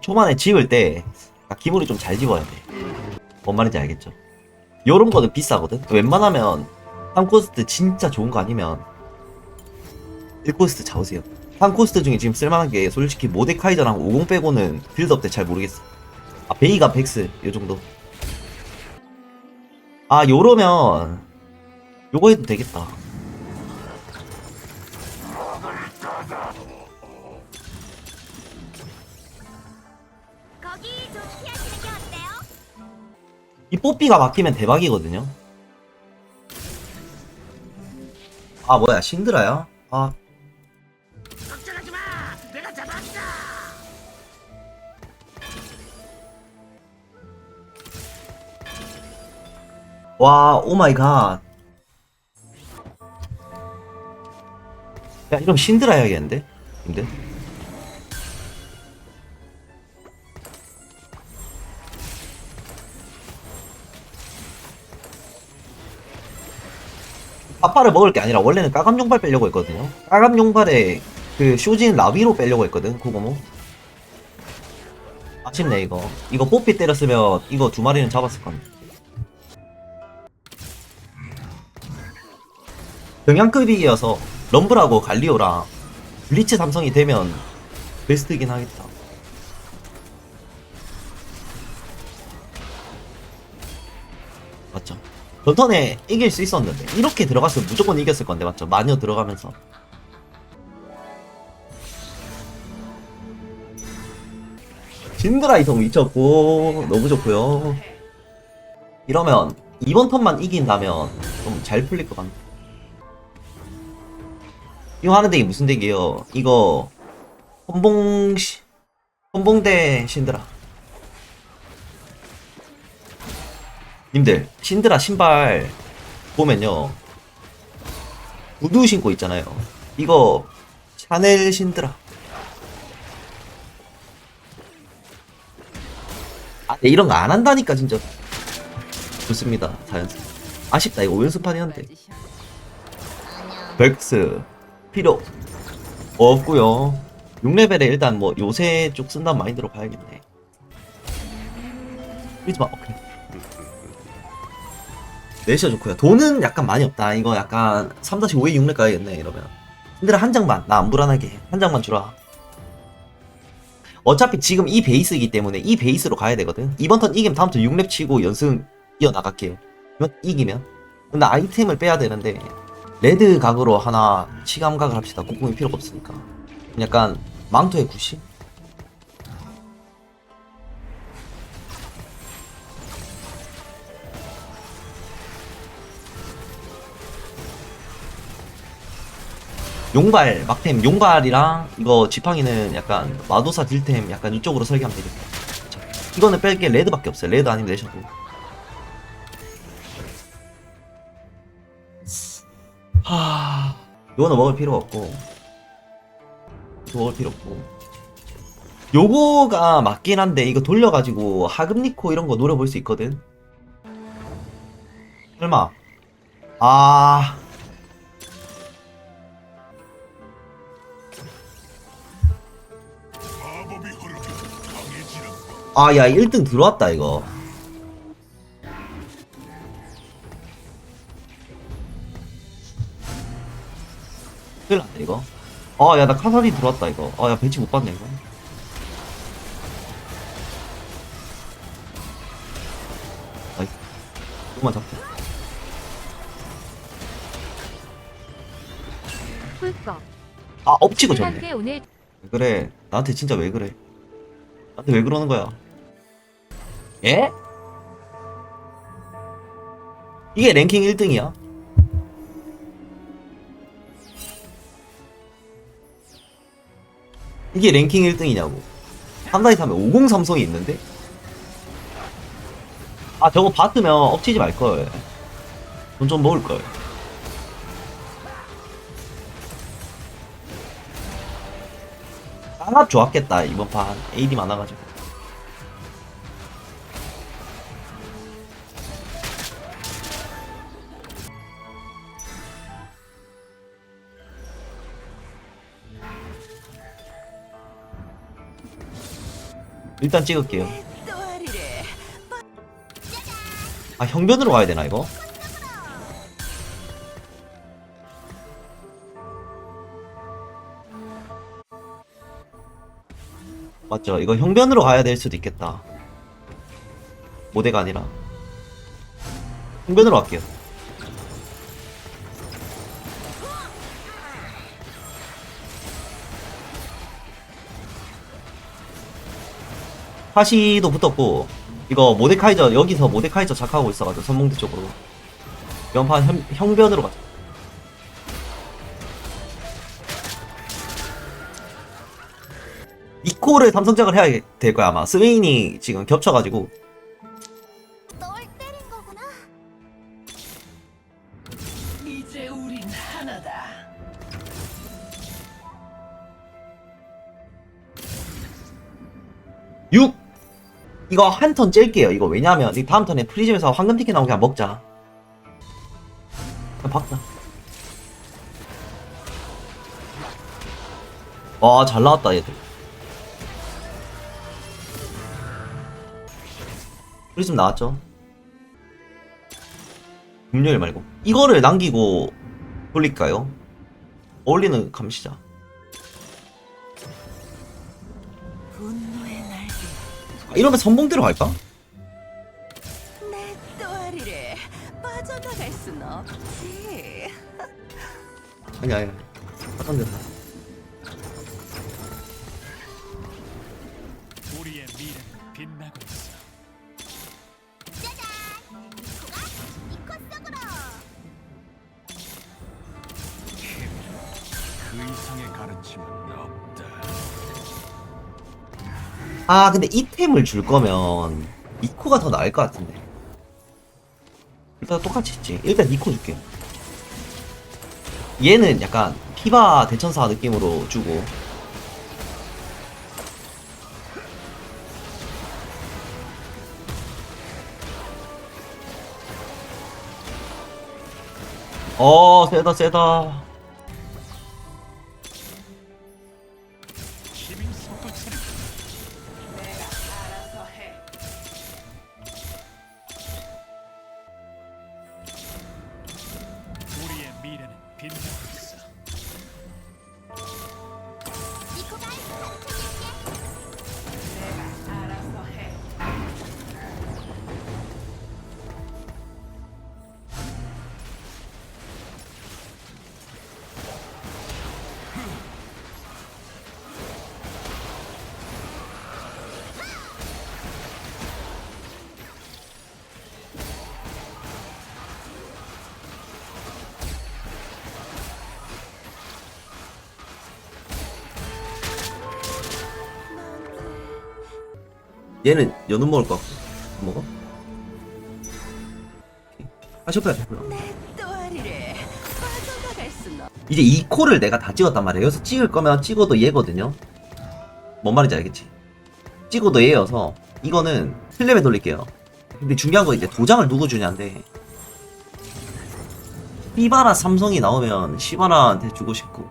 초반에 집을 때 기물이 좀 잘 집어야 돼. 뭔 말인지 알겠죠? 요런 거는 비싸거든? 웬만하면 3코스트 진짜 좋은 거 아니면 1코스트 잡으세요. 3코스트 중에 지금 쓸만한 게 솔직히 모데카이저랑 50 빼고는 빌드업 때 잘 모르겠어. 아, 베이가 백스, 요 정도. 아, 요러면 요거 해도 되겠다. 이 뽀삐가 바뀌면 대박이거든요. 아 뭐야 신드라야? 아 걱정하지 마. 내가 잡았다. 와, 오 마이 갓. 야, 이러면 신드라 해야겠는데? 근데? 파파를 먹을 게 아니라 원래는 까감 용발 빼려고 했거든요. 까감 용발에 그 쇼진 라비로 빼려고 했거든, 코고모. 아쉽네, 이거. 이거 뽀삐 때렸으면 이거 두 마리는 잡았을 건데. 경량급이어서 럼블하고 갈리오랑 블리츠 삼성이 되면 베스트긴 하겠다. 전턴에 이길 수 있었는데 이렇게 들어갔으면 무조건 이겼을 건데 맞죠? 마녀 들어가면서 신드라 이성 미쳤고 너무 좋고요. 이러면 이번 턴만 이긴다면 좀 잘 풀릴 것 같네. 이거 하는 덱이 무슨 덱이에요? 이거 혼봉 시 혼봉대 신드라. 님들 신드라 신발 보면요 구두 신고 있잖아요. 이거 샤넬 신드라. 아, 네, 이런 거 안 한다니까 진짜 좋습니다. 자연스. 아쉽다 이거 5연승판이었는데. 백스 필요 없고요 6레벨에 일단 뭐 요새 쪽 쓴다는 마인드로 가야겠네 프리즈마 오케이 내셔 좋고요. 돈은 약간 많이 없다. 이거 약간 3-5에 6렙 가야겠네 이러면. 근데 한 장만 나 안 불안하게 한 장만 주라. 어차피 지금 이 베이스이기 때문에 이 베이스로 가야 되거든. 이번 턴 이기면 다음 턴 6렙 치고 연승 이어나갈게요 이기면? 근데 아이템을 빼야 되는데 레드 각으로 하나 치감각을 합시다. 꼼꼼히 필요가 없으니까. 약간 망토의 구시? 용발, 막템, 용발이랑 이거 지팡이는 약간 마도사 딜템 약간 이쪽으로 설계하면 되겠다. 자, 이거는 뺄 게 레드밖에 없어요. 레드 아니면 내셔도. 하... 이거는 먹을 필요가 없고 이거 먹을 필요 없고 요거가 맞긴 한데 이거 돌려가지고 하급니코 이런 거 노려볼 수 있거든 설마 아... 아, 야, 1등 들어왔다, 이거. 큰일 났네, 이거. 아, 야, 나 카사디 들어왔다, 이거. 아, 야, 벤치 못 봤네, 이거. 아이, 이거만 잡자. 아, 엎치고 졌네. 오늘 왜 그래? 나한테 진짜 왜 그래? 나한테 왜 그러는 거야? 예? 이게 랭킹 1등이야? 이게 랭킹 1등이냐고. 한다이 타면 50 삼성이 있는데? 아, 저거 봤으면 엎치지 말걸. 돈 좀 먹을걸. 쌍합 좋았겠다, 이번 판. AD 많아가지고. 일단 찍을게요 아 형변으로 가야 되나 이거? 맞죠? 이거 형변으로 가야 될 수도 있겠다. 모대가 아니라. 형변으로 갈게요. 하시도 붙었고 이거 모데카이저 여기서 모데카이저 작하고 있어가지고 선봉대 쪽으로. 연판 형, 형변으로 가자 니코를 삼성작을 해야 될 거야 아마. 스웨인이 지금 겹쳐가지고. 널 때린 거구나. 이제 우린 하나다. 6 이거 한 턴 찔게요 이거. 왜냐면 이 다음 턴에 프리즘에서 황금 티켓 나오게 안 먹자. 그냥 박자. 와잘 나왔다 얘들 프리즘 나왔죠. 금요일 말고. 이거를 남기고 돌릴까요? 어울리는 감시자. 아, 이러면 선봉대로 갈까? 내 또아리래 빠져나갈 순 없지. 아니 아니. 데 아 근데 이 템을 줄 거면 이코가 더 나을 것 같은데. 일단 똑같이 있지. 일단 이코 줄게. 얘는 약간 피바 대천사 느낌으로 주고. 어 세다 세다 미 얘는 연운 먹을 것 같고. 안 먹어? 빠져나갈 순 없. 이제 이 코를 내가 다 찍었단 말이야 여기서 찍을 거면 찍어도 얘거든요. 뭔 말인지 알겠지? 찍어도 얘여서 이거는 슬랩에 돌릴게요. 근데 중요한 건 이제 도장을 누구 주냐인데. 시바라 삼성이 나오면 시바라한테 주고 싶고.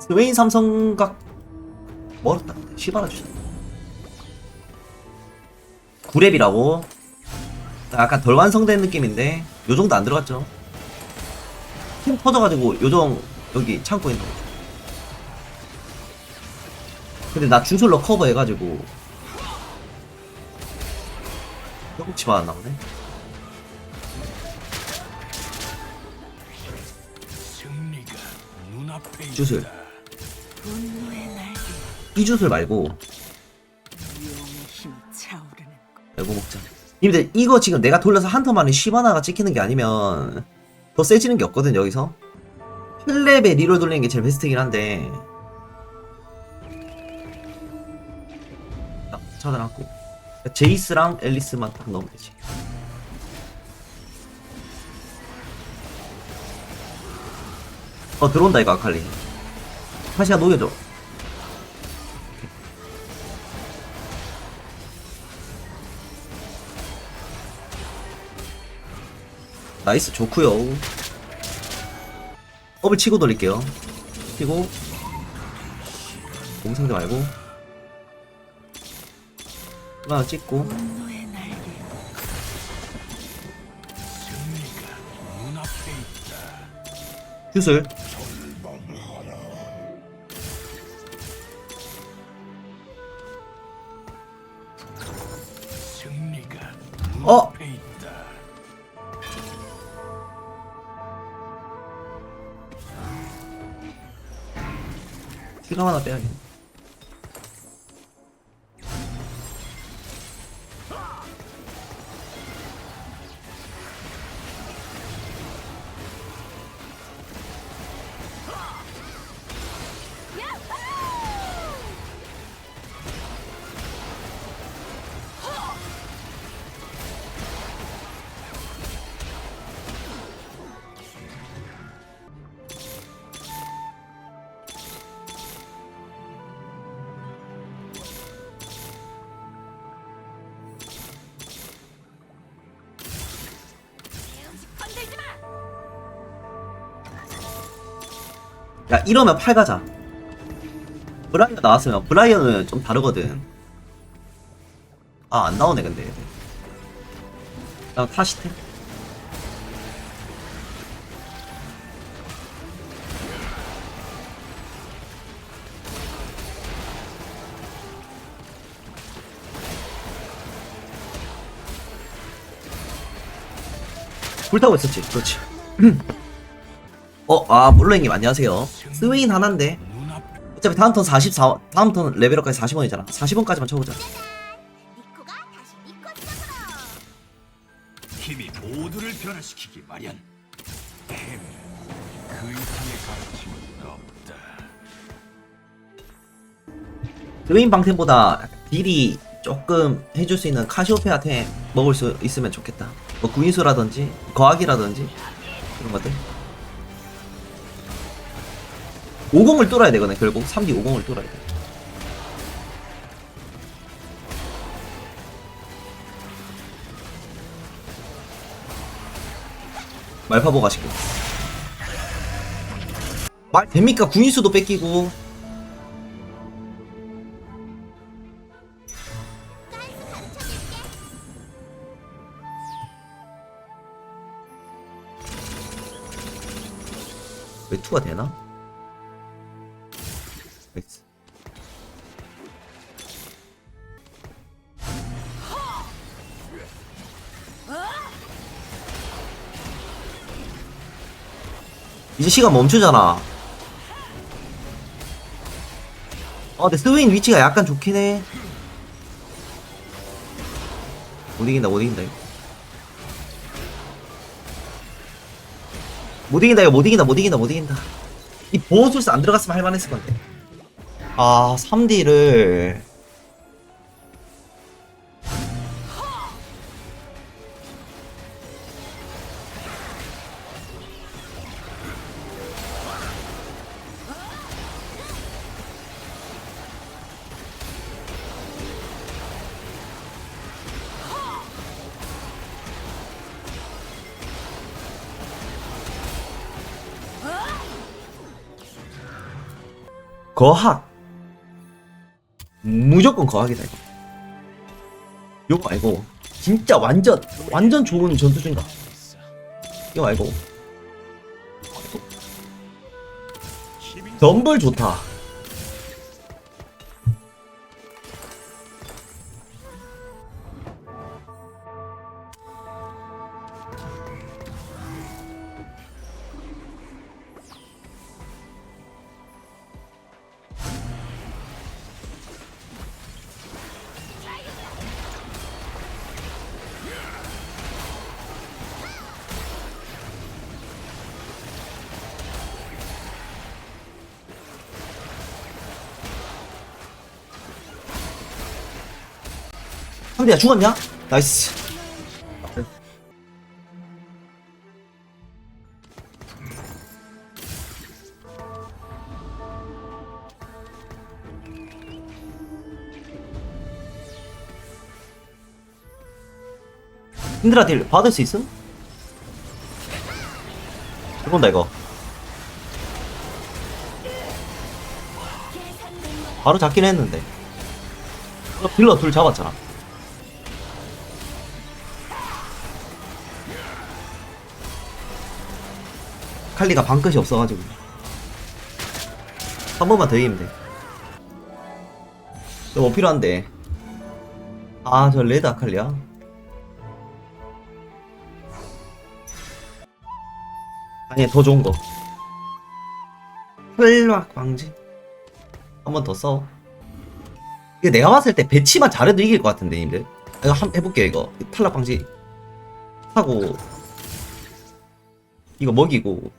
스웨인 삼성각 멀었다 시바라 주자 9랩이라고. 약간 덜 완성된 느낌인데 요 정도 안 들어갔죠? 팀 터져가지고 요정 여기 창고에 있는 거지 근데 나 중솔로 커버해가지고. 협곡치 받았나 보네. 주술. 이 주술 말고 것 알고 먹자. 님들 이거 지금 내가 돌려서 한 턴만에 시바나가 찍히는 게 아니면 더 세지는 게 없거든 여기서. 플랩에 리롤 돌리는 게 제일 베스트긴 한데. 딱 찾아놨고. 제이스랑 앨리스만 딱 넣으면 되지. 어 들어온다 이거 아칼리. 다시야 녹여줘 나이스 좋구요. 업을 치고 돌릴게요. 치고. 공상대 말고. 하나 찍고. 승리가 어? 실감 하나 빼야겠네 야 이러면 팔 가자. 브라이언 나왔으면 브라이언은 좀 다르거든. 아 안 나오네 근데. 그냥 타시템 불타고 있었지. 그렇지 어, 아, 몰로잉님 안녕하세요. 스웨인 하나인데. 어차피 다음 턴 44, 다음 턴 레벨업까지 40원이잖아. 40원까지만 쳐보자. 힘이 모두를 변화시키기 마련. 힘, 그 이상의 가르침은 없다. 스웨인 방템보다 딜이 조금 해줄 수 있는 카시오페아 템 먹을 수 있으면 좋겠다. 뭐 구인수라든지, 거학이라든지, 그런 것들. 50을 뚫어야 되거든, 결국. 3D 50을 뚫어야 돼. 말파보 가 시켜. 말 됩니까? 구인수도 뺏기고. 왜 투가 되나? 이제 시간 멈추잖아. 어, 근데 스웨인 위치가 약간 좋긴 해. 못 이긴다, 못 이긴다, 이거. 못 이긴다, 이거 못 이긴다, 못 이긴다, 못 이긴다. 이 보호술사 안 들어갔으면 할만했을 건데. 아, 3D를. 거학. 무조건 거학이다, 이거. 이거 말고. 진짜 완전, 완전 좋은 전투중가. 이거 말고. 덤블 좋다. 상대야 죽었냐? 나이스. 힘들어 딜 받을 수 있음? 들어온다 이거 바로 잡긴 했는데 어, 딜러 둘 잡았잖아 칼리가 방끝이 없어가지고 한 번만 더 이기면 돼. 뭐 필요한데? 아, 저 레드 아칼리야? 아니, 더 좋은 거. 탈락 방지? 한 번 더 써. 이게 내가 봤을 때 배치만 잘해도 이길 것 같은데, 님들. 이거 한 해볼게요, 이거. 탈락 방지. 하고, 이거 먹이고,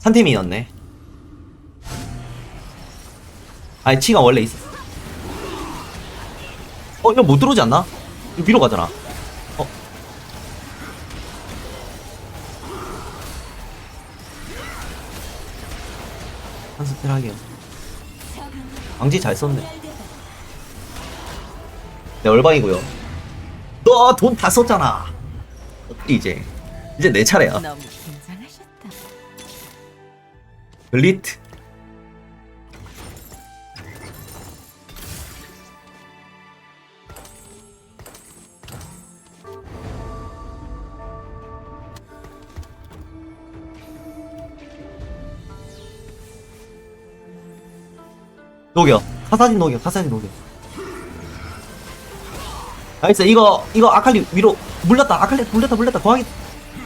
산템이었네. 아니, 치가 원래 있었어. 어, 이거 못 들어오지 않나? 이거 위로 가잖아. 어. 한 스펠 하게요. 방지 잘 썼네. 네, 얼방이고요. 너 돈 다 썼잖아. 이제? 이제 내 차례야. 블리트. 녹여. 카사딘 녹여. 카사딘 녹여. 나이스. 이거 이거 아칼리 위로 물렸다. 아칼리 물렸다. 물렸다. 거하기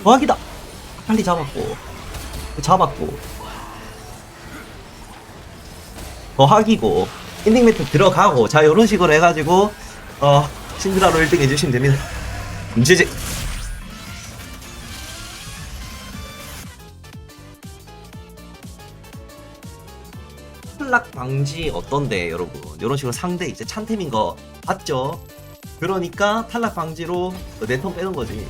거하기다. 아칼리 잡았고. 잡았고. 더 하기고 엔딩 매트 들어가고 자 이런 식으로 해가지고 어 신드라로 1등 해주시면 됩니다. 문제제 탈락 방지 어떤데 여러분? 이런 식으로 상대 이제 찬템인 거 봤죠? 그러니까 탈락 방지로 내턴 빼는 거지